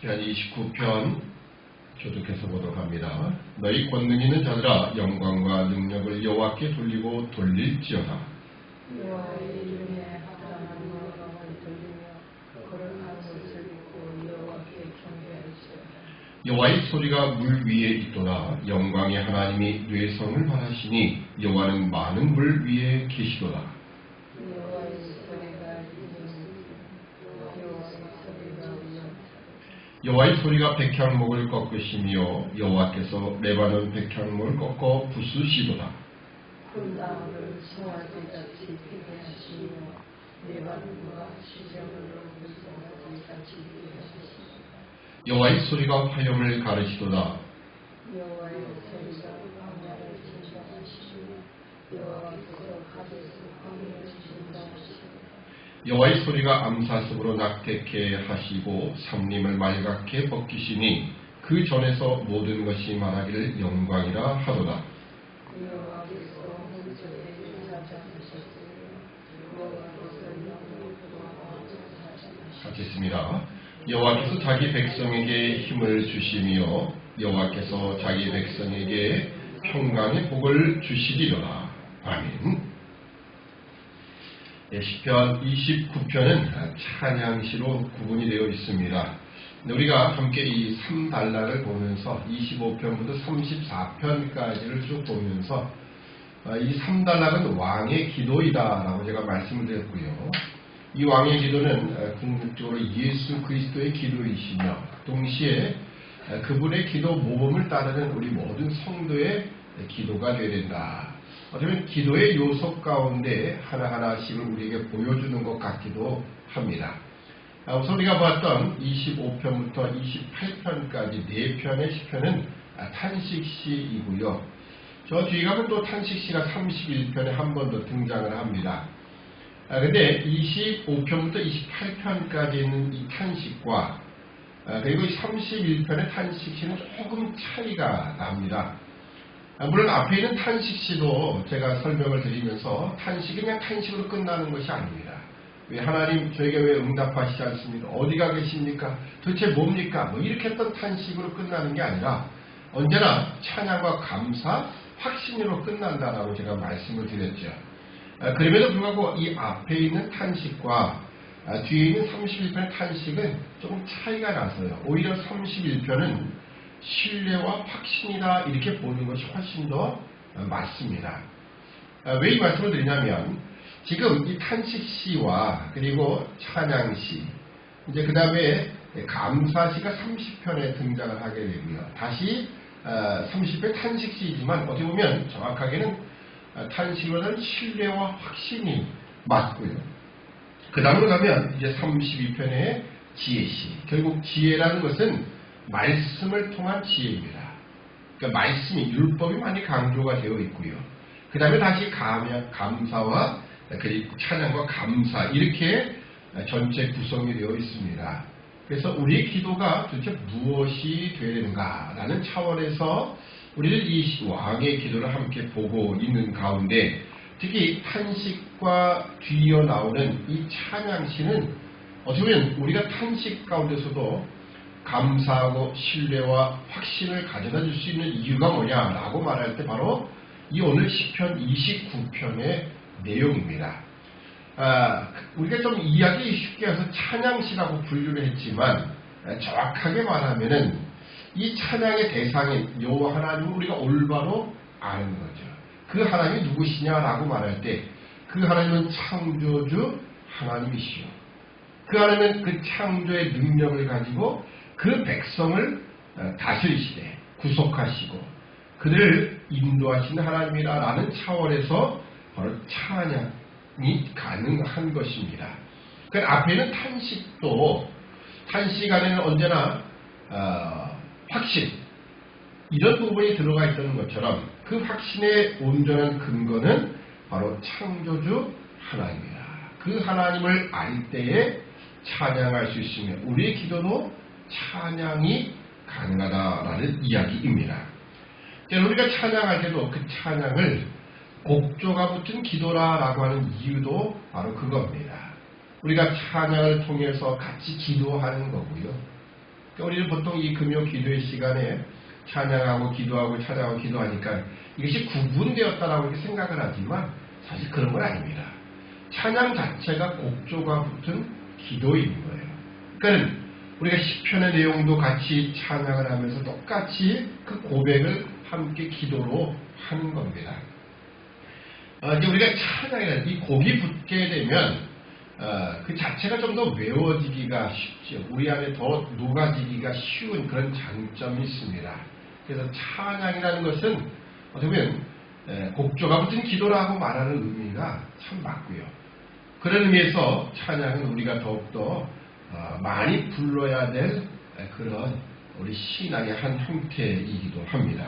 시편 29편 교독해서 보도록 합니다. 너희 권능 있는 자들아 영광과 능력을 여호와께 돌리고 돌릴지어다. 여호와의 소리가 물 위에 있도다. 영광의 하나님이 뇌성을 바라시니 여호와는 많은 물 위에 계시도다. 여호와의 소리가 이르는 여호와의 소리가 울려 여호와의 소리가 백향목을 꺾으시며 여호와께서 레바논 백향목을 꺾어 부수시도다. 시정으로 무성아지같이 피게 하시며 여호와의 소리가 화염을 가르시도다. 여호와의 여호와의 소리가 암사슴으로 낙태케 하시고 삼림을 말갛게 벗기시니 그 전에서 모든 것이 말하기를 영광이라 하도다. 인사장하셨으며 여호와께서 자기 백성에게 힘을 주시며 여호와께서 자기 백성에게 평강의 복을 주시리로다. 아멘. 예, 시편 29편은 찬양시로 구분이 되어 있습니다. 우리가 함께 이 3달라를 보면서 25편부터 34편까지를 쭉 보면서 아, 이 3달락은 왕의 기도이다라고 제가 말씀을 드렸고요. 이 왕의 기도는 어, 궁극적으로 예수 그리스도의 기도이시며 동시에 어, 그분의 기도 모범을 따르는 우리 모든 성도의 기도가 되어야 된다. 어쩌면 기도의 요소 가운데 하나하나씩을 우리에게 보여주는 것 같기도 합니다. 아, 우선 우리가 봤던 25편부터 28편까지 4편의 시편은 아, 탄식시이고요. 저 뒤에 가면 또 탄식시가 31편에 한 번 더 등장을 합니다. 아, 근데 25편부터 28편까지 있는 이 탄식과 아, 그리고 31편의 탄식시는 조금 차이가 납니다. 아, 물론 앞에 있는 탄식시도 제가 설명을 드리면서 탄식이 그냥 탄식으로 끝나는 것이 아닙니다. 왜 하나님 저에게 왜 응답하시지 않습니까? 어디가 계십니까? 도대체 뭡니까? 뭐 이렇게 했던 탄식으로 끝나는 게 아니라 언제나 찬양과 감사, 확신으로 끝난다라고 제가 말씀을 드렸죠. 아, 그럼에도 불구하고 이 앞에 있는 탄식과 아, 뒤에 있는 31편의 탄식은 조금 차이가 나서요. 오히려 31편은 신뢰와 확신이다 이렇게 보는 것이 훨씬 더 어, 맞습니다. 아, 왜이 말씀을 드리냐면 지금 이 탄식 시와 그리고 찬양 시 이제 그 다음에 감사 시가 30편에 등장을 하게 되고요. 다시 30편 탄식 시이지만 어떻게 보면 정확하게는 어, 탄식보다는 신뢰와 확신이 맞고요. 그 다음으로 가면 이제 32편의 지혜 시. 결국 지혜라는 것은 말씀을 통한 지혜입니다. 그러니까 말씀이 율법이 많이 강조가 되어 있고요. 그 다음에 다시 감, 감사와 그리고 찬양과 감사 이렇게 전체 구성이 되어 있습니다. 그래서 우리의 기도가 도대체 무엇이 되는가라는 차원에서 우리는 이 왕의 기도를 함께 보고 있는 가운데 특히 탄식과 뒤이어 나오는 이 찬양시는 어떻게 보면 우리가 탄식 가운데서도 감사하고 신뢰와 확신을 가져다 줄 수 있는 이유가 뭐냐라고 말할 때 바로 이 오늘 시편 29편의 내용입니다. 아, 우리가 좀 이야기 쉽게 해서 찬양시라고 분류를 했지만 정확하게 말하면은 이 찬양의 대상인 여호와 하나님을 우리가 올바로 아는 거죠. 그 하나님이 누구시냐라고 말할 때 그 하나님은 창조주 하나님이시요. 그 하나님은 그 창조의 능력을 가지고 그 백성을 어, 다스리시되 구속하시고 그들을 인도하시는 하나님이라라는 차원에서 바로 찬양이 가능한 것입니다. 그 앞에는 탄식도 탄식 안에는 언제나 어, 확신 이런 부분이 들어가 있다는 것처럼 그 확신의 온전한 근거는 바로 창조주 하나님이다. 그 하나님을 알 때에 찬양할 수 있으며 우리의 기도도 찬양이 가능하다라는 이야기입니다. 우리가 찬양할 때도 그 찬양을 곡조가 붙은 기도라라고 하는 이유도 바로 그겁니다. 우리가 찬양을 통해서 같이 기도하는 거고요. 그러니까 우리는 보통 이 금요 기도의 시간에 찬양하고 기도하고 찬양하고 기도하니까 이것이 구분되었다라고 이렇게 생각을 하지만 사실 그런 건 아닙니다. 찬양 자체가 곡조가 붙은 기도인 거예요. 그러니까 우리가 시편의 내용도 같이 찬양을 하면서 똑같이 그 고백을 함께 기도로 하는 겁니다. 어, 이제 우리가 찬양이라는 이 곡이 붙게 되면 어, 그 자체가 좀 더 외워지기가 쉽죠. 우리 안에 더 녹아지기가 쉬운 그런 장점이 있습니다. 그래서 찬양이라는 것은 어떻게 보면 에, 곡조가 붙은 기도라고 말하는 의미가 참 맞고요. 그런 의미에서 찬양은 우리가 더욱더 어, 많이 불러야 될 에, 그런 우리 신앙의 한 형태이기도 합니다.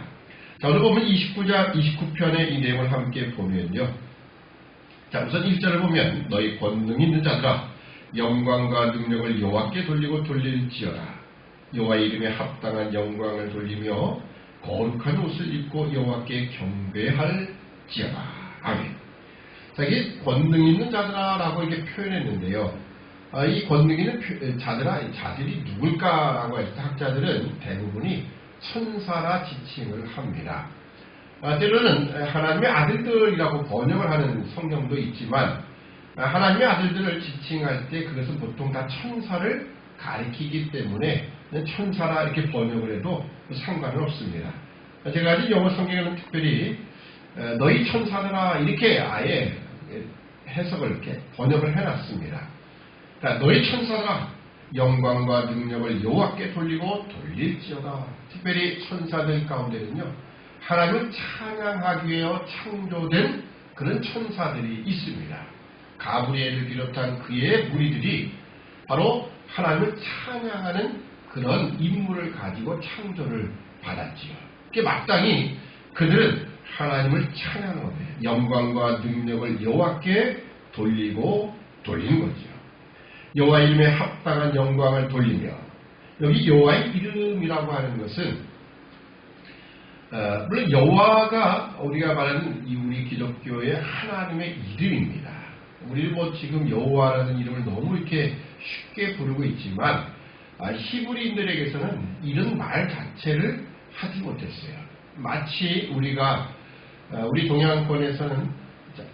자, 오늘 보면 29자, 29편의 이 내용을 함께 보면요. 자, 우선 1절을 보면 너희 권능 있는 자들아 영광과 능력을 여호와께 돌리고 돌릴지어다. 여호와 이름에 합당한 영광을 돌리며 거룩한 옷을 입고 여호와께 경배할지어다. 아멘. 자, 이게 권능 있는 자들아라고 이렇게 표현했는데요. 아, 이 권능 있는 표- 자들아, 이 자들이 누굴까라고 했을 때 학자들은 대부분이 천사라 지칭을 합니다. 아, 때로는 하나님의 아들들이라고 번역을 하는 성경도 있지만 아, 하나님의 아들들을 지칭할 때 그것은 보통 다 천사를 가리키기 때문에 천사라 이렇게 번역을 해도 상관은 없습니다. 제가 아직 영어 성경에는 특별히 에, 너희 천사들아 이렇게 아예 해석을 이렇게 번역을 해놨습니다. 그러니까 너희 천사가 영광과 능력을 여호와께 돌리고 돌릴지어다. 특별히 천사들 가운데는요. 하나님을 찬양하기 위해 창조된 그런 천사들이 있습니다. 가브리엘을 비롯한 그의 무리들이 바로 하나님을 찬양하는 그런 임무를 가지고 창조를 받았지요. 그게 마땅히 그들은 하나님을 찬양하는. 영광과 능력을 여호와께 돌리고 돌리는 거죠. 여호와 이름에 합당한 영광을 돌리며 여기 여호와의 이름이라고 하는 것은 어, 물론 여호와가 우리가 말하는 이 우리 기독교의 하나님의 이름입니다. 우리는 뭐 지금 여호와라는 이름을 너무 이렇게 쉽게 부르고 있지만 아, 히브리인들에게서는 이런 말 자체를 하지 못했어요. 마치 우리가 어, 우리 동양권에서는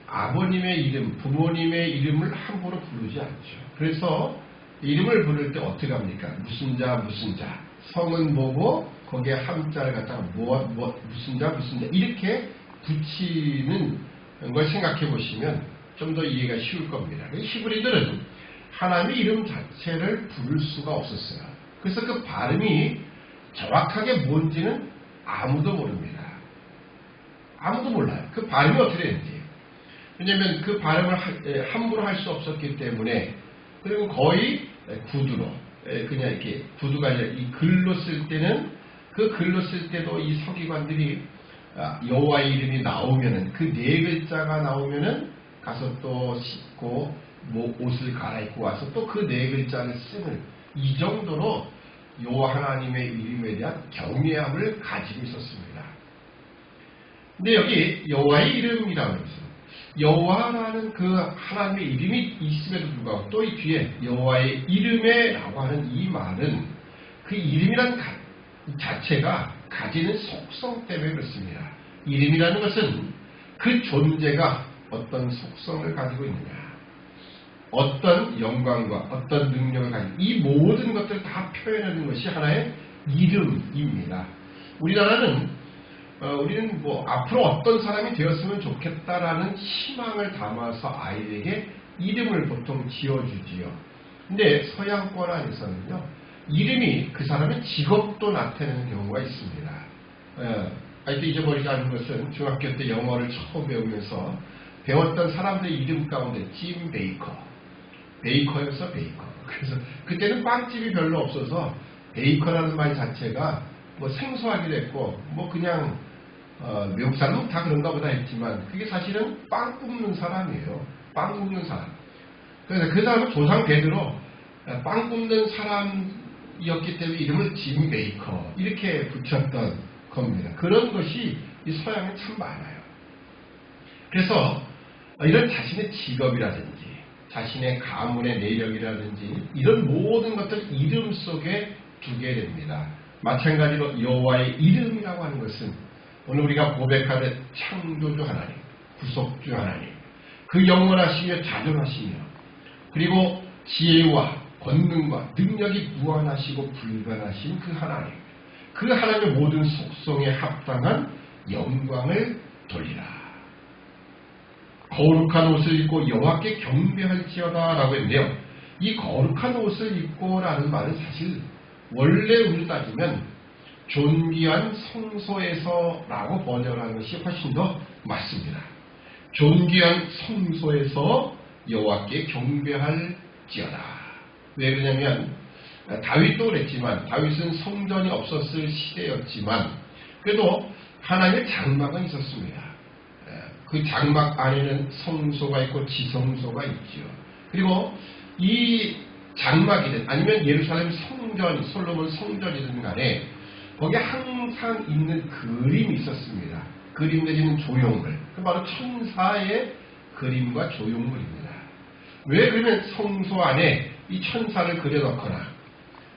아버님의 이름, 부모님의 이름을 함부로 부르지 않죠. 그래서 이름을 부를 때 어떻게 합니까? 무슨 자, 무슨 자. 성은 뭐고 거기에 함자를 갖다가 뭐, 뭐, 무슨 자, 무슨 자. 이렇게 붙이는 걸 생각해 보시면 좀 더 이해가 쉬울 겁니다. 히브리들은 하나님의 이름 자체를 부를 수가 없었어요. 그래서 그 발음이 정확하게 뭔지는 아무도 모릅니다. 아무도 몰라요. 그 발음이 어떻게 되는지. 왜냐하면 그 발음을 하- 에, 함부로 할 수 없었기 때문에 그리고 거의 구두로 에, 그냥 이렇게 구두가 아니라 이 글로 쓸 때는 그 글로 쓸 때도 이 서기관들이 아, 여호와의 이름이 나오면은 그 네 글자가 나오면은 가서 또 씻고 뭐 옷을 갈아입고 와서 또 그 네 글자를 쓰는 이 정도로 여호와 하나님의 이름에 대한 경외함을 가지고 있었습니다. 근데 여기 여호와의 이름이라고 했어요. 여호와라는 그 하나님의 이름이 있음에도 불구하고 또 이 뒤에 여호와의 이름에라고 하는 이 말은 그 이름이란 가- 자체가 가지는 속성 때문에 그렇습니다. 이름이라는 것은 그 존재가 어떤 속성을 가지고 있느냐, 어떤 영광과 어떤 능력을 가지고 이 모든 것들을 다 표현하는 것이 하나의 이름입니다. 우리나라는 어, 우리는 뭐 앞으로 어떤 사람이 되었으면 좋겠다라는 희망을 담아서 아이에게 이름을 보통 지어주지요. 근데 서양권 안에서는요, 이름이 그 사람의 직업도 나타내는 경우가 있습니다. 예, 아직도 잊어버리지 않은 것은 중학교 때 영어를 처음 배우면서 배웠던 사람들의 이름 가운데 짐 베이커, 베이커여서 베이커. 그래서 그때는 빵집이 별로 없어서 베이커라는 말 자체가 뭐 생소하기도 했고 뭐 그냥 어, 외국 사람은 다 그런가 보다 했지만 그게 사실은 빵 굽는 사람이에요. 빵 굽는 사람. 그래서 그 사람은 조상 대대로 빵 굽는 사람이었기 때문에 이름을 짐 베이커 이렇게 붙였던 겁니다. 그런 것이 이 서양에 참 많아요. 그래서 이런 자신의 직업이라든지 자신의 가문의 내력이라든지 이런 모든 것들 이름 속에 두게 됩니다. 마찬가지로 여호와의 이름이라고 하는 것은 오늘 우리가 고백하듯 창조주 하나님, 구속주 하나님, 그 영원하시며 자존하시며 그리고 지혜와 권능과 능력이 무한하시고 불가하신 그 하나님, 그 하나님의 모든 속성에 합당한 영광을 돌리라. 거룩한 옷을 입고 여호와께 경배할지어다라고 했는데요. 이 거룩한 옷을 입고라는 말은 사실 원래 우리 따지면 존귀한 성소에서라고 번역하는 것이 훨씬 더 맞습니다. 존귀한 성소에서 여호와께 경배할지어다. 왜 그러냐면 다윗도 그랬지만 다윗은 성전이 없었을 시대였지만 그래도 하나님의 장막은 있었습니다. 그 장막 안에는 성소가 있고 지성소가 있죠. 그리고 이 장막이든 아니면 예루살렘 성전, 솔로몬 성전이든 간에 거기에 항상 있는 그림이 있었습니다. 그림 내지는 조형물. 그 바로 천사의 그림과 조형물입니다. 왜 그러면 성소 안에 이 천사를 그려놓거나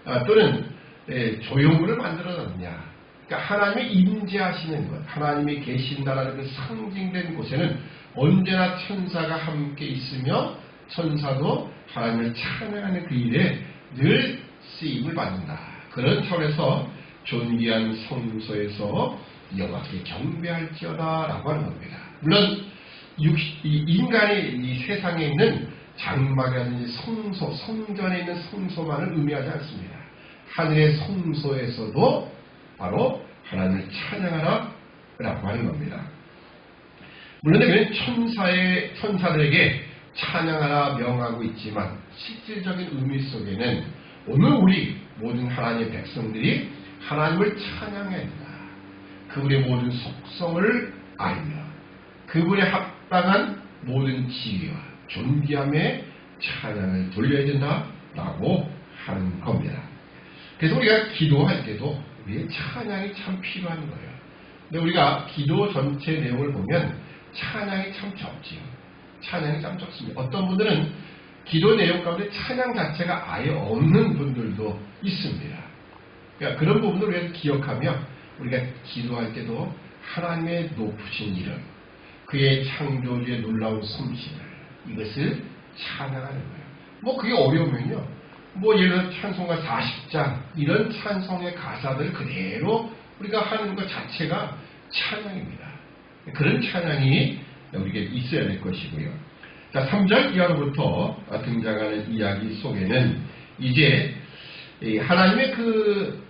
아, 또는 예, 조형물을 만들어 놨느냐. 그러니까 하나님이 임재하시는 것, 하나님이 계신다라는 그 상징된 곳에는 언제나 천사가 함께 있으며 천사도 하나님을 찬양하는 그 일에 늘 쓰임을 받는다. 그런 차원에서 존귀한 성소에서 여호와께 경배할지어다라고 하는 겁니다. 물론 인간이 이 세상에 있는 장막이라든지 성소, 성전에 있는 성소만을 의미하지 않습니다. 하늘의 성소에서도 바로 하나님을 찬양하라라고 하는 겁니다. 물론 그는 천사의 천사들에게 찬양하라 명하고 있지만 실질적인 의미 속에는 오늘 우리 모든 하나님의 백성들이 하나님을 찬양해야 된다. 그분의 모든 속성을 알며 그분의 합당한 모든 지위와 존귀함에 찬양을 돌려야 된다라고 하는 겁니다. 그래서 우리가 기도할 때도 우리의 찬양이 참 필요한 거예요. 근데 우리가 기도 전체 내용을 보면 찬양이 참 적지요. 찬양이 참 적습니다. 어떤 분들은 기도 내용 가운데 찬양 자체가 아예 없는 분들도 있습니다. 그러니까 그런 부분을 우리가 기억하며 우리가 기도할 때도 하나님의 높으신 이름, 그의 창조주의 놀라운 솜씨를 이것을 찬양하는 거예요. 뭐 그게 어려우면요. 뭐 예를 들어 찬송가 40장 이런 찬송의 가사들 그대로 우리가 하는 것 자체가 찬양입니다. 그런 찬양이 우리에게 있어야 될 것이고요. 자, 3절 이하로부터 등장하는 이야기 속에는 이제 이 하나님의 그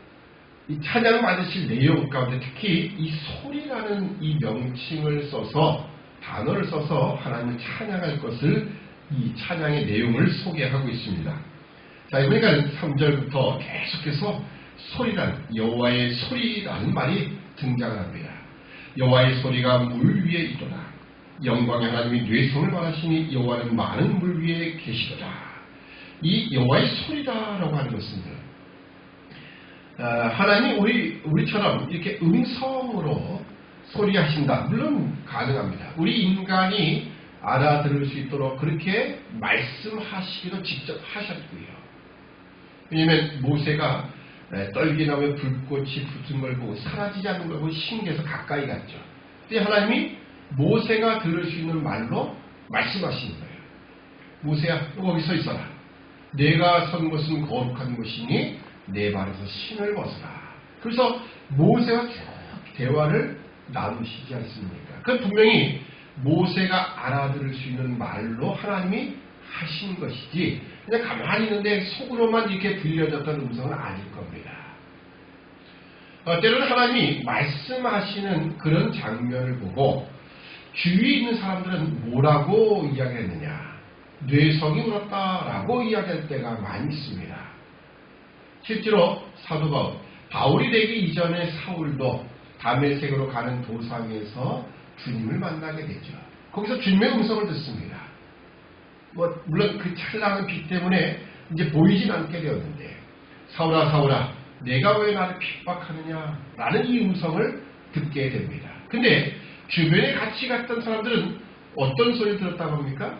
이 찬양을 만드실 내용 가운데 특히 이 소리라는 이 명칭을 써서 단어를 써서 하나님을 찬양할 것을 이 찬양의 내용을 소개하고 있습니다. 자, 그러니까 3절부터 계속해서 소리란 여호와의 소리라는 말이 등장을 합니다. 여호와의 소리가 물 위에 있도다. 영광의 하나님이 뇌성을 바라시니 여호와는 많은 물 위에 계시도다. 이 여호와의 소리다라고 하는 것은 아, 하나님이 우리 우리처럼 이렇게 음성으로 소리하신다. 물론 가능합니다. 우리 인간이 알아들을 수 있도록 그렇게 말씀하시기도 직접 하셨고요. 왜냐하면 모세가 에, 떨기나무에 불꽃이 붙은 걸 보고 사라지지 않는 걸 보고 신기해서 가까이 갔죠. 근데 하나님이 모세가 들을 수 있는 말로 말씀하시는 거예요. 모세야, 너 거기 서 있어라. 내가 선 것은 거룩한 것이니 내 발에서 신을 벗어라. 그래서 모세와 쭉 대화를 나누시지 않습니까? 그건 분명히 모세가 알아들을 수 있는 말로 하나님이 하신 것이지 그냥 가만히 있는데 속으로만 이렇게 들려졌던 음성은 아닐 겁니다. 어, 때로는 하나님이 말씀하시는 그런 장면을 보고 주위에 있는 사람들은 뭐라고 이야기했느냐 뇌성이 울었다라고 이야기할 때가 많이 있습니다. 실제로 사도 바울, 바울이 되기 이전에 사울도 담에색으로 가는 도상에서 주님을 만나게 되죠. 거기서 주님의 음성을 듣습니다. 뭐 물론 그 찬란한 빛 때문에 이제 보이진 않게 되었는데 사울아 사울아 내가 왜 나를 핍박하느냐 라는 이 음성을 듣게 됩니다. 근데 주변에 같이 갔던 사람들은 어떤 소리 들었다고 합니까?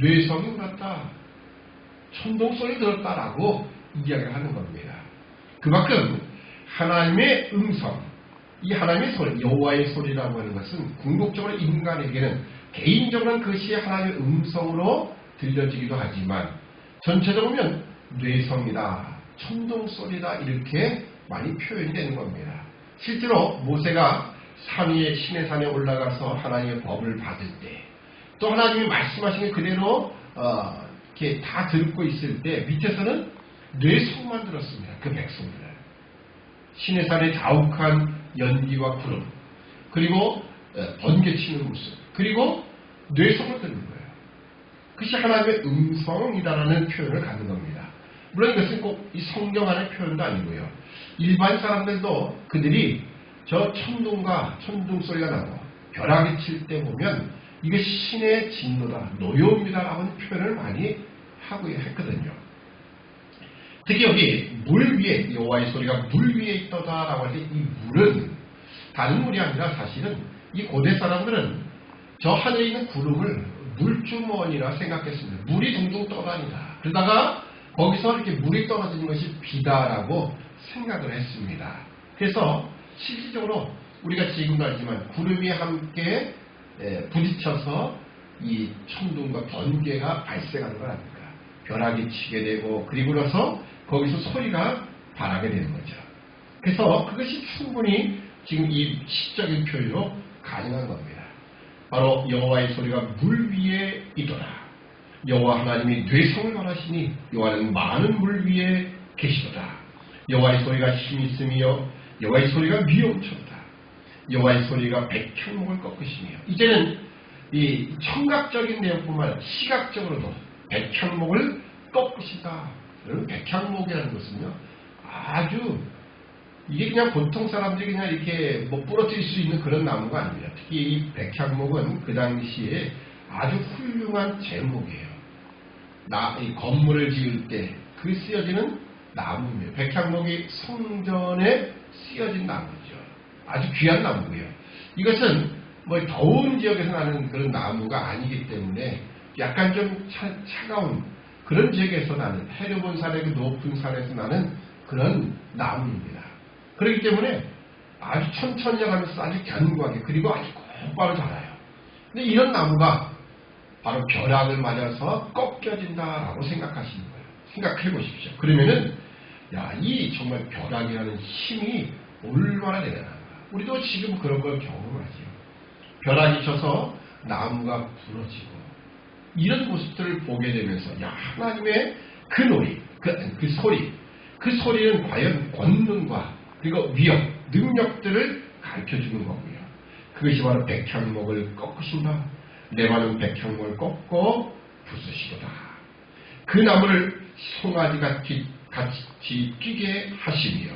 뇌성이 울었다. 천동 소리 들었다라고 이야기를 하는 겁니다. 그만큼 하나님의 음성, 이 하나님의 소리, 여호와의 소리라고 하는 것은 궁극적으로 인간에게는 개인적으로는 그것이 하나님의 음성으로 들려지기도 하지만 전체적으로 보면 뇌성이다, 천둥 소리다 이렇게 많이 표현이 되는 겁니다. 실제로 모세가 산 위에 신의 산에 올라가서 하나님의 법을 받을 때 또 하나님이 말씀하신 게 그대로 어, 이렇게 다 듣고 있을 때 밑에서는 뇌성만 들었습니다. 그 백성들은 신의 산의 자욱한 연기와 구름 그리고 어, 번개치는 모습 그리고 뇌성을 듣는 거예요. 그것이 하나님의 음성이다라는 표현을 갖는 겁니다. 물론 이것은 꼭 이 성경 안의 표현도 아니고요. 일반 사람들도 그들이 저 천둥과 천둥 소리가 나고 벼락이 칠 때 보면 이게 신의 진노다, 노여움이다라고 하는 표현을 많이 하고 했거든요. 특히 여기 물 위에 여호와의 소리가 물 위에 있다라고 할 때 이 물은 다른 물이 아니라 사실은 이 고대 사람들은 저 하늘에 있는 구름을 물주머니라 생각했습니다. 물이 둥둥 떠다니다. 그러다가 거기서 이렇게 물이 떨어지는 것이 비다라고 생각을 했습니다. 그래서 실질적으로 우리가 지금도 알지만 구름이 함께 에, 부딪혀서 이 천둥과 번개가 발생하는 걸 아닙니까? 벼락이 치게 되고 그리고 나서 거기서 소리가 발하게 되는 거죠. 그래서 그것이 충분히 지금 이 시적인 표현으로 가능한 겁니다. 바로 여호와의 소리가 물 위에 있더라. 여호와 하나님이 뇌성을 말하시니 여호와는 많은 물 위에 계시도다. 여호와의 소리가 힘이 있으며 여호와의 소리가 위엄쳤다. 여호와의 소리가 백향목을 꺾으시며 이제는 이 청각적인 내용뿐만 아니라 시각적으로도 백향목을 꺾으시다. 여러분 백향목이라는 것은요 아주 이게 그냥 보통 사람들이 그냥 이렇게 뭐 부러뜨릴 수 있는 그런 나무가 아닙니다. 특히 이 백향목은 그 당시에 아주 훌륭한 제목이에요. 나, 이 건물을 지을 때 그 쓰여지는 나무입니다. 백향목이 성전에 쓰여진 나무죠. 아주 귀한 나무고요. 이것은 뭐 더운 지역에서 나는 그런 나무가 아니기 때문에 약간 좀 차, 차가운 그런 지역에서 나는 해려본 산의 그 높은 산에서 나는 그런 나무입니다. 그렇기 때문에 아주 천천히 가면서 아주 견고하게 그리고 아주 곧바로 자라요. 근데 이런 나무가 바로 벼락을 맞아서 꺾여진다라고 생각하시는 거예요. 생각해 보십시오. 그러면은 야, 이 정말 벼락이라는 힘이 얼마나 대단한가. 우리도 지금 그런 걸 경험하지요. 벼락이 쳐서 나무가 부러지고 이런 모습들을 보게 되면서 야 하나님의 그 노래, 그, 그 소리, 그 소리는 과연 권능과 그리고 위력, 능력들을 가르쳐주는 거고요. 그것이 바로 백향목을 꺾으신다. 레바논 백향목을 꺾고 부수시도다. 그 나무를 송아지같이 같이 뛰게 하시며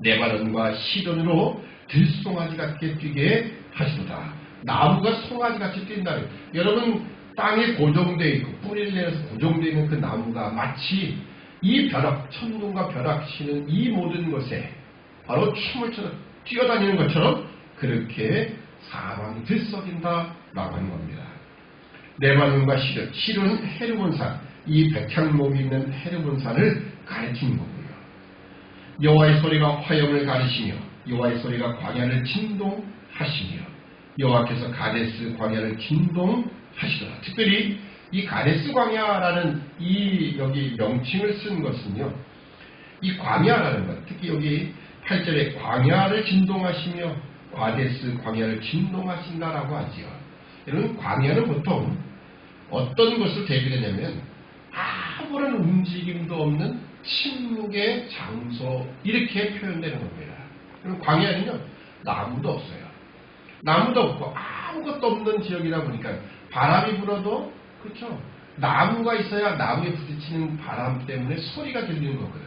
레바논과 시돈으로 들송아지 같게 뛰게 하시도다. 나무가 송아지 같이 뛴다. 여러분 땅에 고정되어 있고 뿌리를 내려서 고정되어 있는 그 나무가 마치 이 벼락, 천둥과 벼락 치는 이 모든 것에 바로 춤을 춰서 뛰어다니는 것처럼 그렇게 사람이 들썩인다라고 하는 겁니다. 레바논과 시른, 시른 헤르본산, 이 백향목이 있는 헤르본산을 가리키는 거고요. 여호와의 소리가 화염을 가리시며 여호와의 소리가 광야를 진동하시며 여호와께서 가데스 광야를 진동 하시더라. 특별히 이 가데스 광야라는 이 여기 명칭을 쓴 것은요. 이 광야라는 것, 특히 여기 8절에 광야를 진동하시며 가데스 광야를 진동하신다라고 하지요. 여러분 광야는 보통 어떤 것을 대비되냐면 아무런 움직임도 없는 침묵의 장소 이렇게 표현되는 겁니다. 그럼 광야는요 나무도 없어요. 나무도 없고 아무것도 없는 지역이다 보니까 바람이 불어도 그렇죠. 나무가 있어야 나무에 부딪히는 바람 때문에 소리가 들리는 거거든요.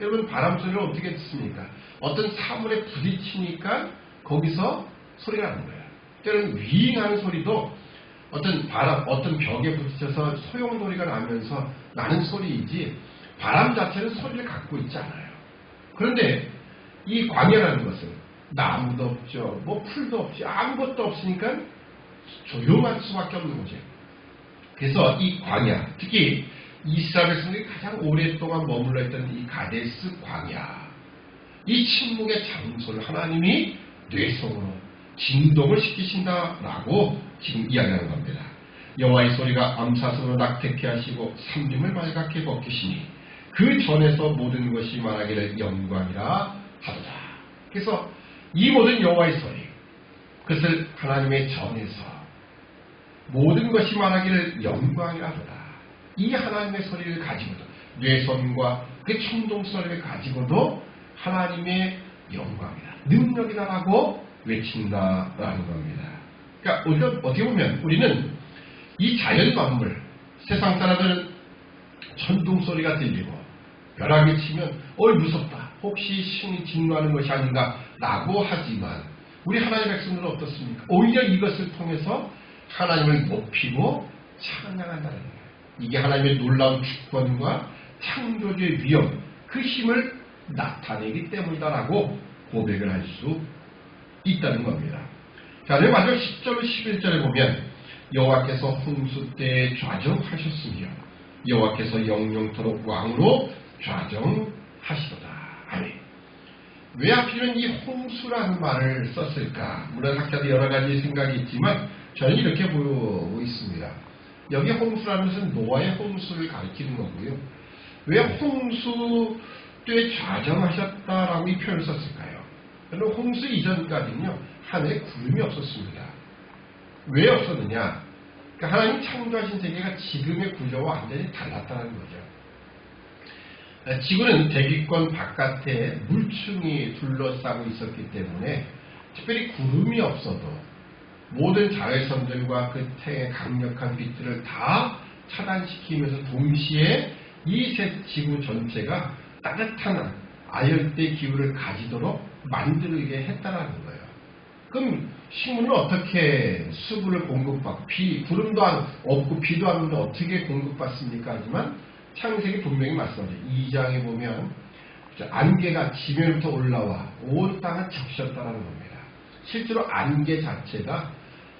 여러분 바람 소리를 어떻게 듣습니까? 어떤 사물에 부딪히니까 거기서 소리가 나는 거예요. 때로는 윙하는 소리도 어떤 바람, 어떤 벽에 부딪혀서 소용돌이가 나면서 나는 소리이지 바람 자체는 소리를 갖고 있지 않아요. 그런데 이 광야라는 것은 나무도 없죠. 뭐 풀도 없지. 아무것도 없으니까 조용할 수밖에 없는 거죠. 그래서 이 광야, 특히 이스라엘 백성들이 가장 오랫동안 머물러 있던 이 가데스 광야, 이 침묵의 장소를 하나님이 뇌성으로 진동을 시키신다라고 지금 이야기하는 겁니다. 여호와의 소리가 암사선으로 낙태케 하시고 삼림을 발갛게 벗기시니 그 전에서 모든 것이 말하기를 영광이라 하도다. 그래서 이 모든 여호와의 소리, 그것을 하나님의 전에서 모든 것이 말하기를 영광이라 하도다. 이 하나님의 소리를 가지고도 뇌선과 그 충동 소리를 가지고도 하나님의 영광이다, 능력이다라고 외친다라는 겁니다. 그러니까 우리가 어떻게 보면 우리는 이 자연 만물, 세상 사람들은 천둥 소리가 들리고 벼락이 치면 어이 무섭다. 혹시 신이 진노하는 것이 아닌가라고 하지만 우리 하나님의 백성들은 어떻습니까? 오히려 이것을 통해서 하나님을 높이고 찬양한다는 거예요. 이게 하나님의 놀라운 주권과 창조주의 위엄, 그 힘을 나타내기 때문이다라고 고백을 할 수 있다는 겁니다. 자, 내 마지막 10절, 11절에 보면 여호와께서 홍수 때에 좌정하셨으며 여호와께서 영영토록 왕으로 좌정하시도다. 왜 하필이면 이 홍수라는 말을 썼을까? 물론 학자들 여러 가지 생각이 있지만 저는 이렇게 보고 있습니다. 여기 홍수라는 것은 노아의 홍수를 가리키는 거고요. 왜 홍수 때 좌정하셨다라고 이 표현을 썼을까요? 여러분 홍수 이전까지는요 하늘에 구름이 없었습니다. 왜 없었느냐? 그러니까 하나님 창조하신 세계가 지금의 구조와 완전히 달랐다는 거죠. 지구는 대기권 바깥에 물층이 둘러싸고 있었기 때문에 특별히 구름이 없어도 모든 자외선들과 그 태의 강력한 빛들을 다 차단시키면서 동시에 이 지구 전체가 따뜻한 아열대 기후를 가지도록 만들게 했다라는 거예요. 그럼 식물은 어떻게 수분을 공급받고 비, 구름도 안, 없고 비도 안 오는데 어떻게 공급받습니까? 하지만 창세기 분명히 말씀하죠. 2장에 보면 안개가 지면부터 올라와 온 땅을 적셨다라는 겁니다. 실제로 안개 자체가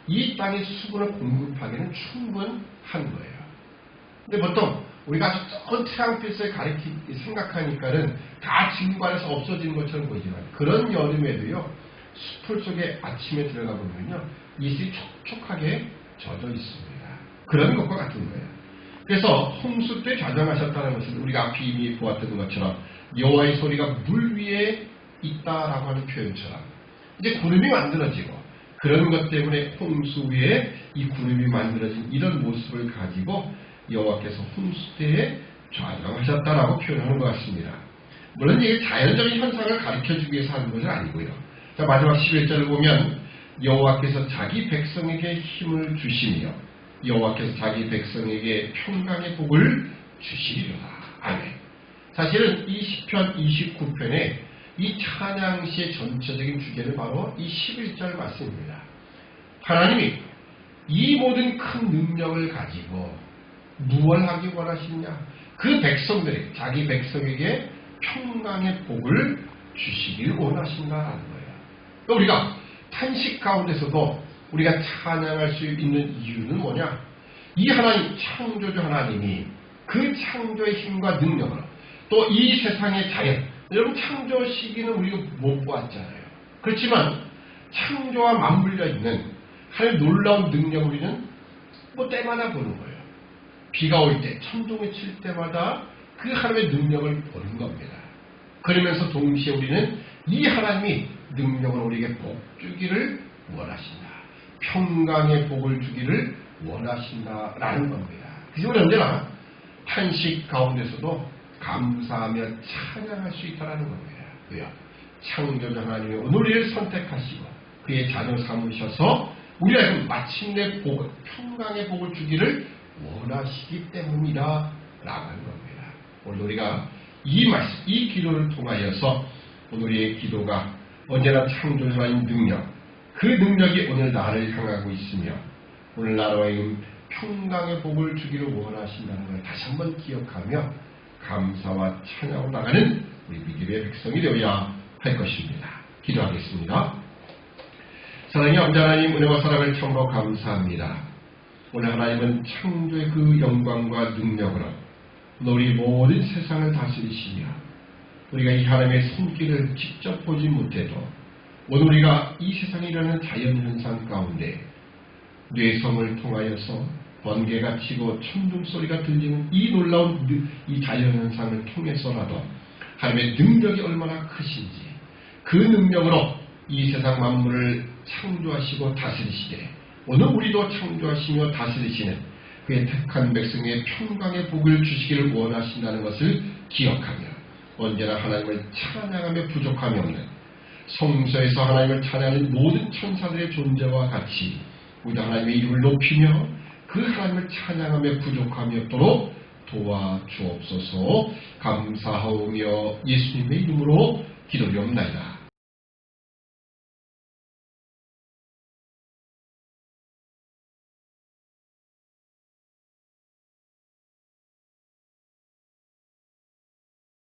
이 땅에 수분을 공급하기는 충분한 거예요. 근데 보통 우리가 아주 큰 태양빛을 가리키 생각하니까는 다 지구 안에서 없어지는 것처럼 보이지만 그런 여름에도요 숲풀 속에 아침에 들어가 보면요 이슬이 촉촉하게 젖어 있습니다. 그런 것과 같은 거예요. 그래서 홍수 때 좌정하셨다는 것은 우리가 앞에 이미 보았던 것처럼 여호와의 소리가 물 위에 있다라고 하는 표현처럼 이제 구름이 만들어지고 그런 것 때문에 홍수 위에 이 구름이 만들어진 이런 모습을 가지고 여호와께서 홍수 때에 좌정하셨다라고 표현하는 것 같습니다. 물론 이게 자연적인 현상을 가르쳐주기 위해서 하는 것은 아니고요. 자 마지막 11절을 보면 여호와께서 자기 백성에게 힘을 주시며 여호와께서 자기 백성에게 평강의 복을 주시리로다. 아멘. 사실은 이 시편 29편에 이 찬양시의 전체적인 주제는 바로 이 11절 말씀입니다. 하나님이 이 모든 큰 능력을 가지고 무엇을 하기 원하시냐? 그 백성들이 자기 백성에게 평강의 복을 주시길 원하신다라는 거예요. 그러니까 우리가 탄식 가운데서도 우리가 찬양할 수 있는 이유는 뭐냐? 이 하나님, 창조주 하나님이 그 창조의 힘과 능력으로 또이 세상의 자연, 여러분 창조 시기는 우리가 못 보았잖아요. 그렇지만 창조와 맞물려 있는 하나님 놀라운 능력 우리는 뭐 때마다 보는 거예요. 비가 올 때, 천둥이 칠 때마다 그 하나님의 능력을 보는 겁니다. 그러면서 동시에 우리는 이 하나님이 능력을 우리에게 복 주기를 원하신다. 평강의 복을 주기를 원하신다라는 겁니다. 그래서 우리 언제나 탄식 가운데서도 감사하며 찬양할 수 있다는 겁니다. 왜요? 창조자 하나님이 우리를 선택하시고 그의 자녀 삼으셔서 우리에게 마침내 복을, 평강의 복을 주기를 원하시기 때문이다 라고 하는 겁니다. 오늘 우리가 이 말씀, 이 기도를 통하여서 오늘의 기도가 언제나 창조자 하나님 능력, 그 능력이 오늘 나를 향하고 있으며 오늘 나라의 평강의 복을 주기를 원하신다는 걸 다시 한번 기억하며 감사와 찬양으로 나가는 우리 믿음의 백성이 되어야 할 것입니다. 기도하겠습니다. 사랑의 아버지 하나님 은혜와 사랑을 참으로 감사합니다. 오늘 하나님은 창조의 그 영광과 능력으로 우리 모든 세상을 다스리시며 우리가 이 하나님의 손길을 직접 보지 못해도 오늘 우리가 이 일어나는 자연현상 가운데 뇌성을 통하여서 번개가 치고 천둥 소리가 들리는 이 놀라운 느- 이 자연현상을 통해서라도 하나님의 능력이 얼마나 크신지 그 능력으로 이 세상 만물을 창조하시고 다스리시되 오늘 우리도 창조하시며 다스리시는 그의 택한 백성의 평강의 복을 주시기를 원하신다는 것을 기억하며 언제나 하나님을 찬양하며 부족함이 없는 성서에서 하나님을 찬양하는 모든 천사들의 존재와 같이 우리 하나님의 이름을 높이며 그 하나님을 찬양하며 부족함이 없도록 도와주옵소서 감사하오며 예수님의 이름으로 기도리옵나이다.